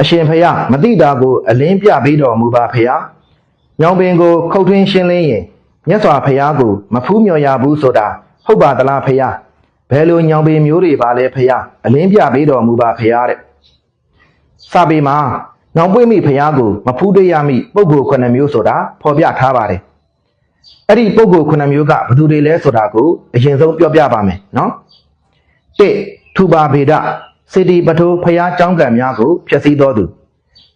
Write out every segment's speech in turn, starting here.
အရှင်ဖျားမတိတာကိုအလင်းပြပေးတော်မူပါဖျားညောင်ပင်ကိုခုတ်ထွင်းရှင်းလင်းရင်မြတ်စွာဘုရားကိုမဖူးမြော်ရဘူးဆိုတာဟုတ်ပါသလားဖျားဘယ်လိုညောင်ပင်မျိုးတွေပါလဲဖျားအလင်းပြပေးတော်မူပါဖျားတဲ့စာပေမှာညောင်ပွင့်မိဖျားကိုမဖူးတွေ့ရမိပုဂ္ဂိုလ်ခုနှစ်မျိုးဆိုတာဖော်ပြထားပါတယ်အဲ့ဒီပုဂ္ဂိုလ်ခုနှစ်မျိုးကဘယ်သူတွေလဲဆိုတာကိုအရင်ဆုံးပြောပြပါမယ်နော်၁ထူပါဗေဒ စေတီပထိုးဖျားကြောင်းကံများကိုဖျက်ဆီးတော်သူ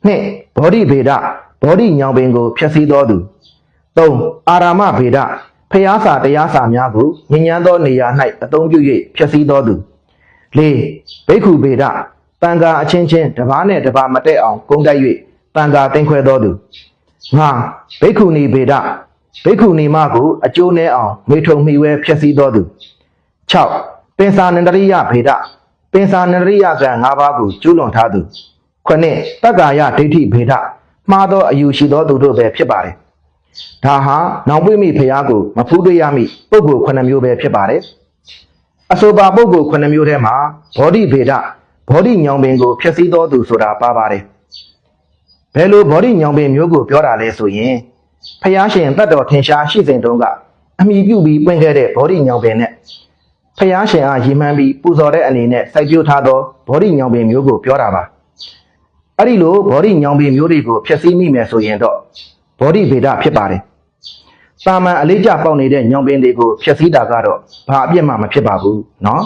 ၂ဘောဓိဗေဒဘောဓိညောင်ပင်ကိုဖျက်ဆီးတော်သူ၃အာရာမဗေဒဖျားစာတရားစာများကိုညဉ့်ညမ်းသောနေရာ၌အသုံးပြု၍ဖျက်ဆီးတော်သူ၄ဘိက္ခုဗေဒတန်ခါအချင်းချင်းတစ်ပါးနဲ့တစ်ပါးမတည့်အောင်ကုန်းတိုက်၍တန်ခါတင်ခွဲတော်သူ၅ဘိက္ခုနီဗေဒဘိက္ခုနီမကိုအကျိုးနည်းအောင်မေထုံမိဝဲဖျက်ဆီးတော်သူ6ပင်စာနန္ဒရိယဗေဒ ပင်စာနန္ဒရိယကံ၅ပါးကိုကျူးလွန်ထားသူ9တက္ကာယဒိဋ္ဌိဗေဒမှားသောအယူရှိသောသူတို့ပဲဖြစ်ပါတယ်ဒါဟာနောင်ပွင့်မိဖျားကိုမဖူးတွေ့ရမိပုဂ္ဂိုလ်9မျိုးပဲဖြစ်ပါတယ်အဆိုပါပုဂ္ဂိုလ်9မျိုးထဲမှာဘောဓိဗေဒဘောဓိညောင်ပင်ကိုဖျက်ဆီးသောသူဆိုတာပါပါတယ်ဘယ်လိုဘောဓိညောင်ပင်မျိုးကိုပြောတာလဲဆိုရင်ဖျားရှင်တတ်တော်ထင်ရှားရှိစဉ်တုန်းကအမိပြုပြီးပွင့်ခဲ့တဲ့ဘောဓိညောင်ပင်နဲ့ ဖျားရှင်အားရည်မှန်းပြီးပူဇော်တဲ့အနေနဲ့စိုက်ပျိုးထားသောဘောဓိညောင်ပင်မျိုးကိုပြောတာပါအဲ့ဒီလိုဘောဓိညောင်ပင်မျိုးတွေကိုဖျက်ဆီးမိမယ်ဆိုရင်တော့ဘောဓိဗေဒဖြစ်ပါတယ်တာမန်အလေးကျပေါက်နေတဲ့ညောင်ပင်တွေကိုဖျက်ဆီးတာကတော့ဘာအပြစ်မှမဖြစ်ပါဘူးเนาะ